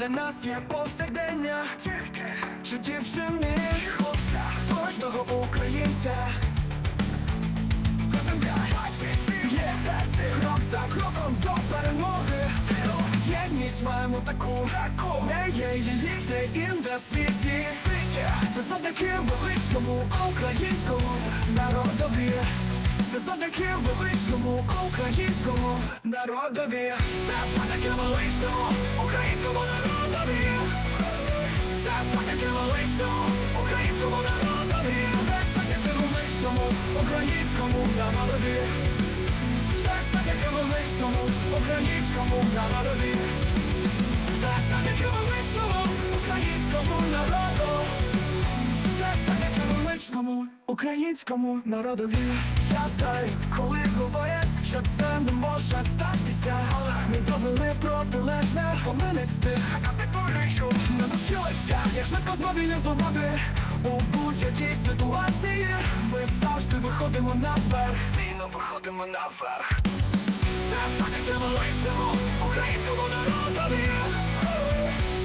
для нас є повсякдення. Чи дівчини кожного українця. Є серце крок за кроком до перемоги. Єдність маємо таку, не є її де інде світі. Це завдяки величному українському народові. Це завдяки величному українському народові. Це завдяки величному українському народові. Це завдяки величному українському народові. Це завдяки величному українському народові. Це завдяки величному українському народові. Це завдяки величному українському народу. Це завдяки величному українському народові. Я знаю, коли говорять, що це не може статися. Але Ми довели протилежне, бо ми не з тих Ми навчилися, як швидко змобілізувати у будь-якій ситуації. Ми завжди виходимо наверх. Стійно виходимо наверх. Це завдяки величному українському народові.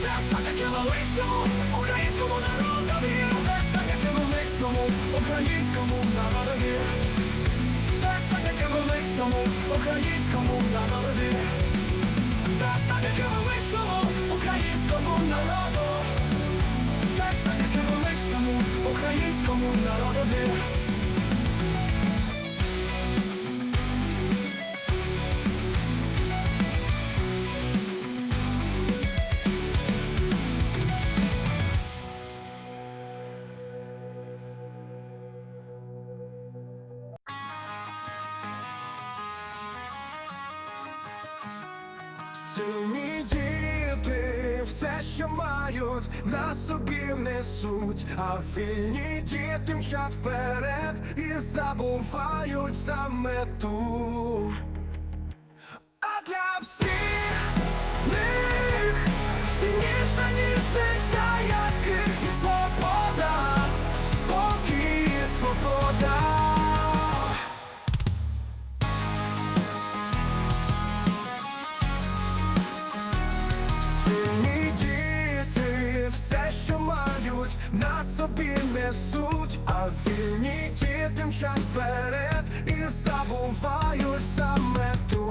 Це завдяки величному українському народові. Це завдяки величному українському народові. Величному українському народові. Це завдяки величному українському народу. Це завдяки величному українському народові. Сильні діти все, що мають, на собі несуть, а вільні діти мчать вперед і забувають за мету. А для всіх них цінніше, ніж життя, несуть, а вільні діти мчать вперед і забувають за мету.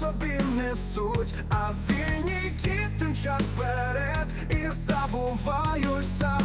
Собі несуть, а вільні діти мчать вперед і забувають за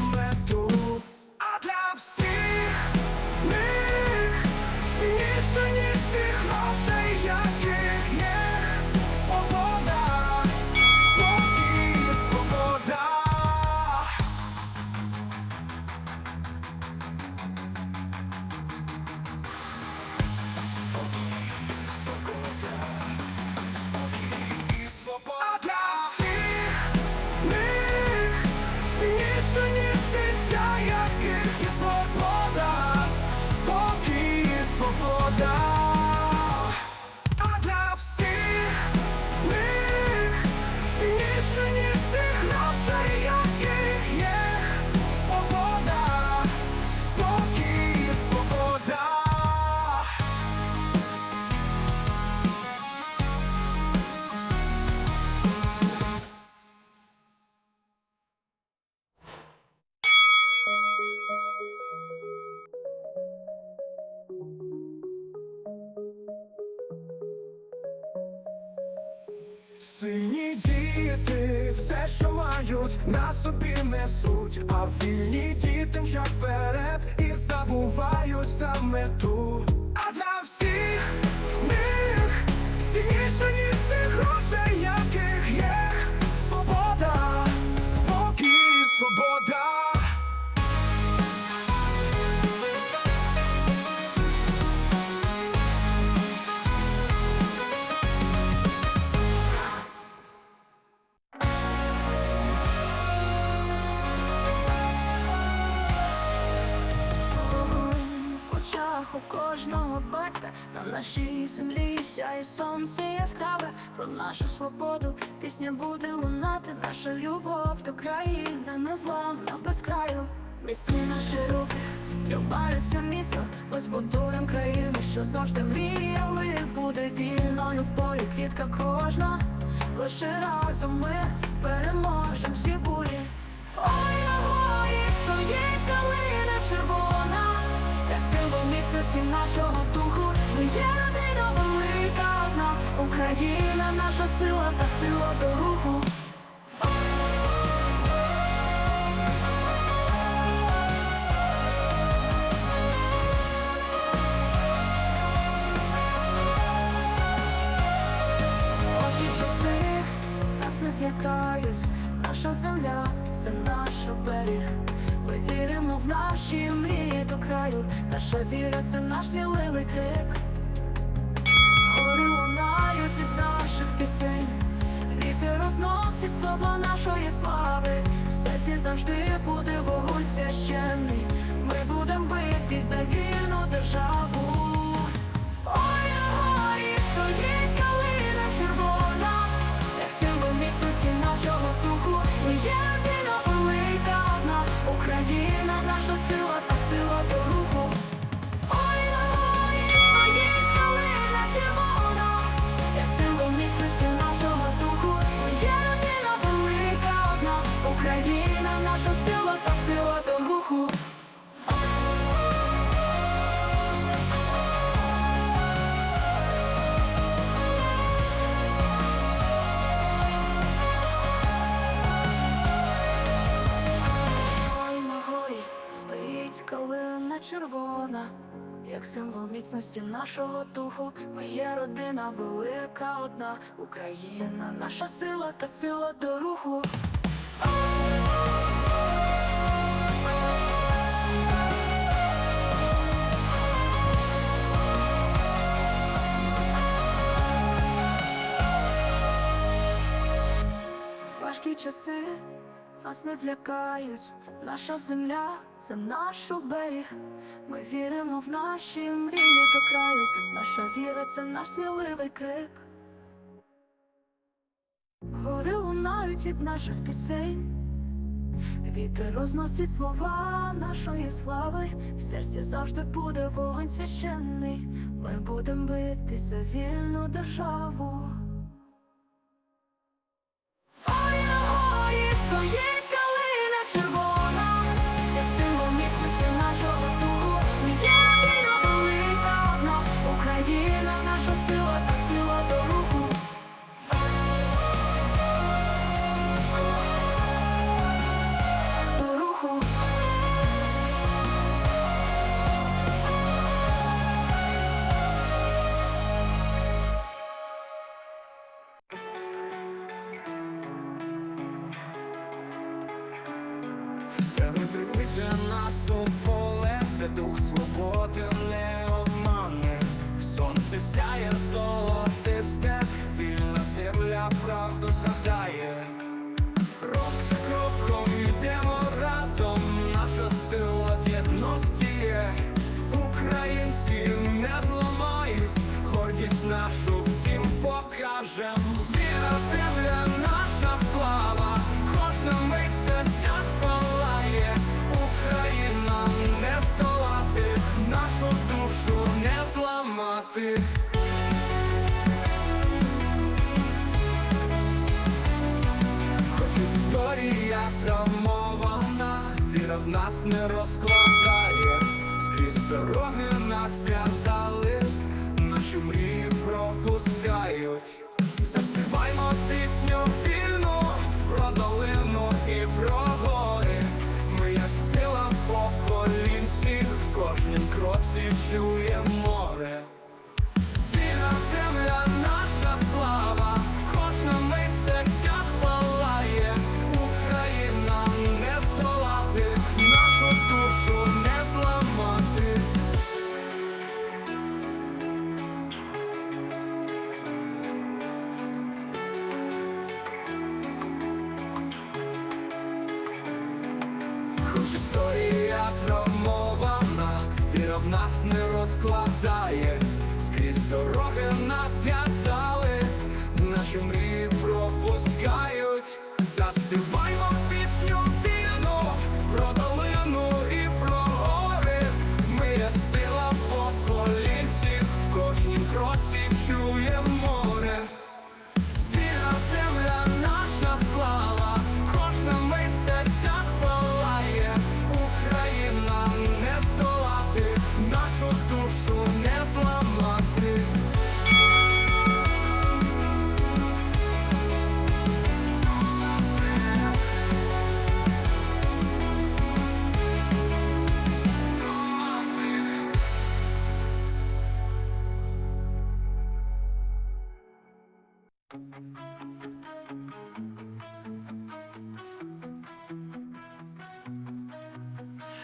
Сині діти, все, що мають, на собі несуть, а вільні діти мчать вперед і забувають за мету. А для всіх них цінніше, ніж всіх грошей, сонце яскраве, про нашу свободу пісня буде лунати, наша любов до країни незламна без краю. Міцні наші руки тримаються міцно, ми збудуємо країну, що завжди мріяли, буде вільною в полі квітка кожна, лише разом ми переможемо всі бурі. Ой, на горі стоїть калина червона, як символ міцності нашого духу. Ми є родина велика Україна, наша сила та сила до руху. Важкі часи нас не злякають, наша земля це наш оберіг. Ми віримо в наші мрії до краю, наша віра це наш сміливий крик. Наших пісень, вітер розносить слова нашої слави. В серці завжди буде вогонь священний. Ми будемо бити за вільну державу. Червона, як символ міцності нашого духу. Ми є родина велика одна, Україна, наша сила та сила до руху. Важкі часи нас не злякають, наша земля це наш оберіг. Ми віримо в наші мрії до краю. Наша віра це наш сміливий крик. Гори лунають від наших пісень. Вітер розносить слова нашої слави. В серці завжди буде вогонь священний. Ми будемо бити за вільну державу. Горі стоїть сяє золотисте, вільна земля правду згадає. Історія травмована, віра в нас не розкладає, скрізь дороги нас зв'язали, наші мрії пропускають. Заспіваймо пісню вільну про долину і про гори. Є сила поколінь всіх, в кожнім кроці чує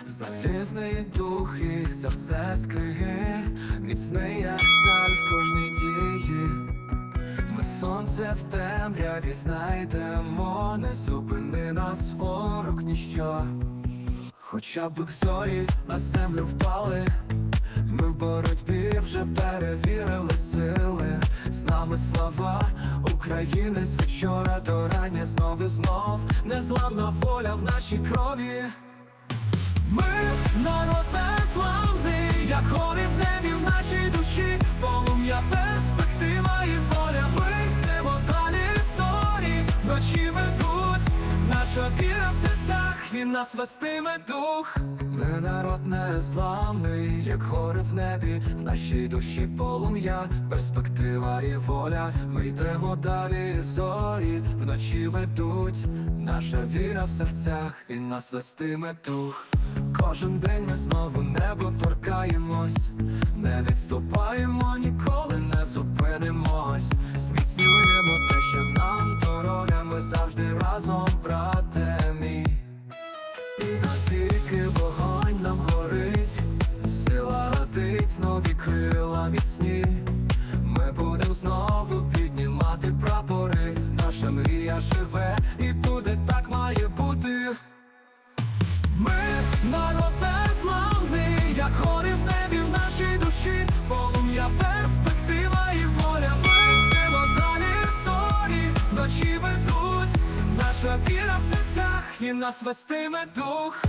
Залізний дух і серце скриє, міцний як сталь в кожній дії. Ми сонце в темряві знайдемо, не зупини нас ворог ніщо. Хоча б зорі на землю впали, ми в боротьбі вже перевірили сили. З нами слава України з вечора до рання знов і знов. Незламна воля в нашій крові. Ми народ незламний, як гори в небі в нашій душі, полум'я перспектива і воля. Ми йдемо далі зорі, ночі ведуть, наша віра в серцях, він нас вестиме дух. Ми народ незламний, як гори в небі, в нашій душі полум'я, перспектива і воля. Ми йдемо далі зорі, вночі ведуть, наша віра в серцях, він нас вестиме дух. Кожен день ми знову небо торкаємось, не відступаємо, ніколи не зупинимось. Зміцнюємо те, що нам дорога, ми завжди разом, брате і нас вестиме дух.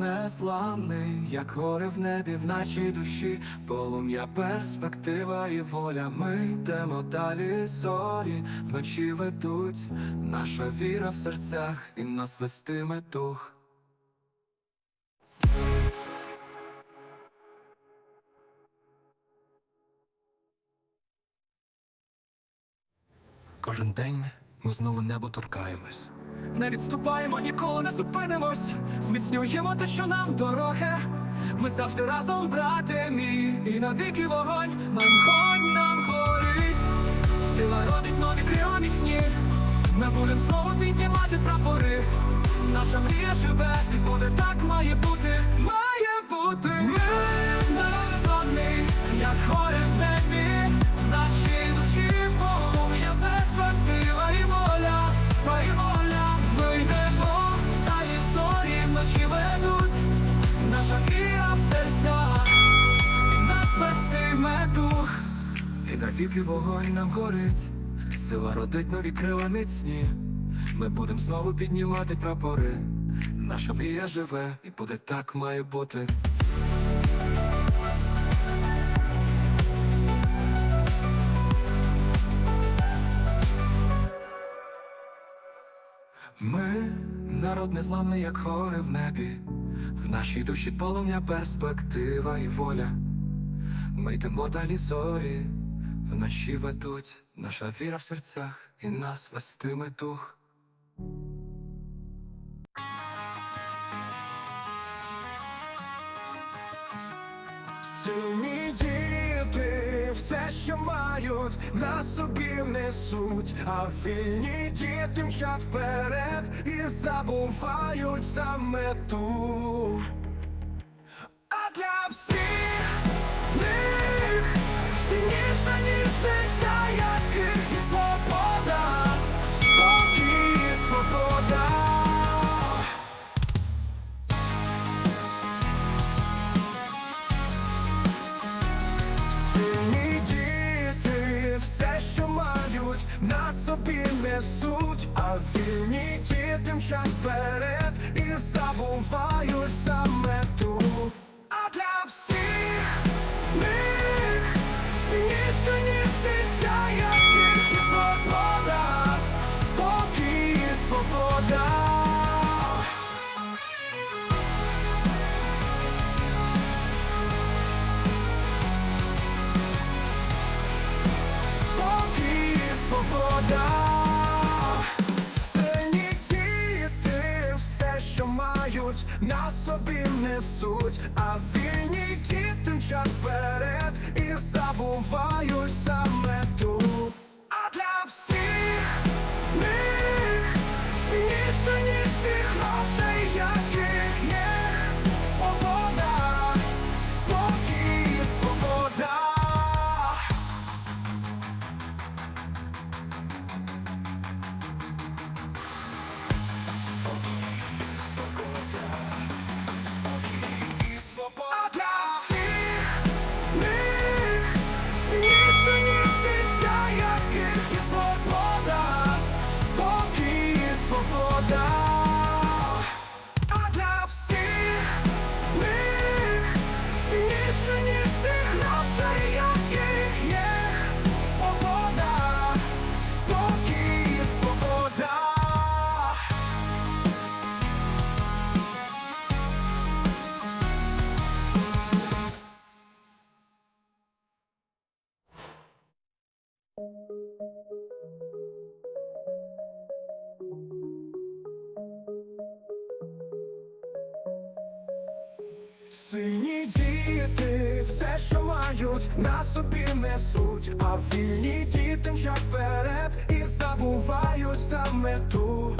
Незламний, як гори в небі в нашій душі, полум'я, перспектива і воля. Ми йдемо далі зорі, вночі ведуть, наша віра в серцях, і нас вестиме дух. Кожен день ми знову небо торкаємось. Не відступаємо, ніколи не зупинимось. Зміцнюємо те, що нам дороге. Ми завжди разом, брате мій, і навіки вогонь, нам гонь, нам горить. Сила родить нові крила міцні. Ми будем знову піднімати прапори. Наша мрія живе, і буде так має бути, має бути. Ми народ як гори в небі, навіки вогонь нам горить, сила родить нові крила міцні. Ми будем знову піднімати прапори. Наша мрія живе, і буде так має бути. Ми народ незламний, як гори в небі. В нашій душі полум'я, перспектива і воля. Ми йдемо далі зорі, вночі ведуть, наша віра в серцях і нас вестиме дух. Сильні діти, все, що мають, на собі несуть, а вільні діти мчать вперед і забувають за мету. Несуть, а вільні діти мчать вперед і забувають саме ту. А для всіх них цінніше, ніж життя, яких і свобода, спокій і свобода. Спокій і свобода. На собі несуть, а вільні діти мчать вперед і забувають саме діти, все, що мають, на собі несуть, а вільні діти мчать вперед і забувають саме ту.